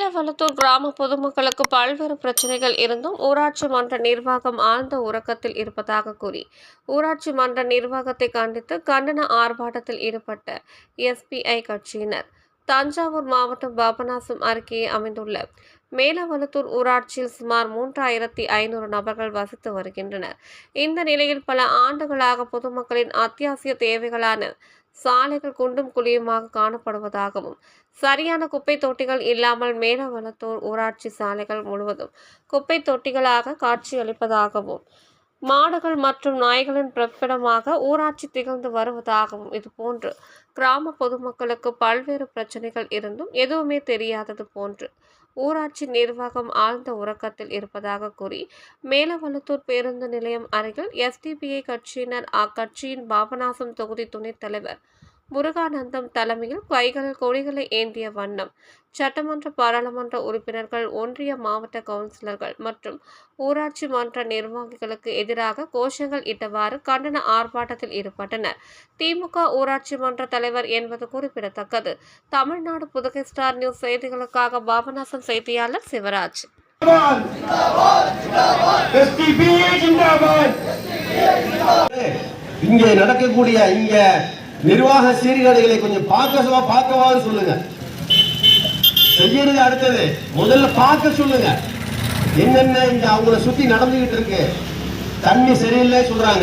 மேலவளத்தூர் கிராம பொதுமக்களுக்கு பல்வேறு பிரச்சனைகள் இருந்தும் ஊராட்சி மன்ற நிர்வாகம் ஆழ்ந்த உறக்கத்தில் இருப்பதாக கூறி ஊராட்சி மன்ற நிர்வாகத்தை கண்டித்து கண்டன ஆர்ப்பாட்டத்தில் ஈடுபட்ட எஸ்பிஐ கட்சியினர் தஞ்சாவூர் மாவட்டம் பாபநாசம் அருகே அமைந்துள்ள மேலவளத்தூர் ஊராட்சியில் சுமார் மூன்றாயிரத்தி ஐநூறு நபர்கள் வசித்து வருகின்றனர். இந்த நிலையில் பல ஆண்டுகளாக பொதுமக்களின் அத்தியாவசிய தேவைகளான சாலைகள் குண்டும் குழியுமாக காணப்படுவதாகவும் சரியான குப்பை தொட்டிகள் இல்லாமல் மேலவளத்தூர் ஊராட்சி சாலைகள் முழுவதும் குப்பை தொட்டிகளாக காட்சியளிப்பதாகவும் மாடுகள் மற்றும் நாய்களின் பிறப்பிடமாக ஊராட்சி திகழ்ந்து வருவதாகவும் இதுபோன்று கிராம பொதுமக்களுக்கு பல்வேறு பிரச்சனைகள் இருந்தும் எதுவுமே தெரியாதது போன்று ஊராட்சி நிர்வாகம் ஆழ்ந்த உறக்கத்தில் இருப்பதாக கூறி மேலவளத்தூர் பேருந்து நிலையம் அருகில் எஸ்டிபிஐ கட்சியினர் அக்கட்சியின் பாபநாசம் தொகுதி துணைத் தலைவர் முருகானந்தம் தலைமையில் கைகளில் கொடிகளை ஏந்திய வண்ணம். சட்டமன்ற பாராளுமன்ற உறுப்பினர்கள் ஒன்றிய மாவட்ட கவுன்சிலர்கள் மற்றும் ஊராட்சி மன்ற நிர்வாகிகளுக்கு எதிராக கோஷங்கள் இட்டவாறு கண்டன ஆர்ப்பாட்டத்தில் ஈடுபட்டனர். திமுக ஊராட்சி மன்ற தலைவர் என்பது குறிப்பிடத்தக்கது. தமிழ்நாடு புதுகை ஸ்டார் நியூஸ் செய்திகளுக்காக பாபநாசம் செய்தியாளர் சிவராஜ். இங்கே நடக்கக்கூடிய இங்க நிர்வாக சீர்கேடுகளை கொஞ்சம் பார்க்க பார்க்கவாது சொல்லுங்க. செய்யறது அடுத்தது. முதல்ல பார்க்க சொல்லுங்க. என்னென்ன இங்க அவங்கள சுத்தி நடந்துகிட்டு இருக்கு? தண்ணி சரியில்லை சொல்றாங்க.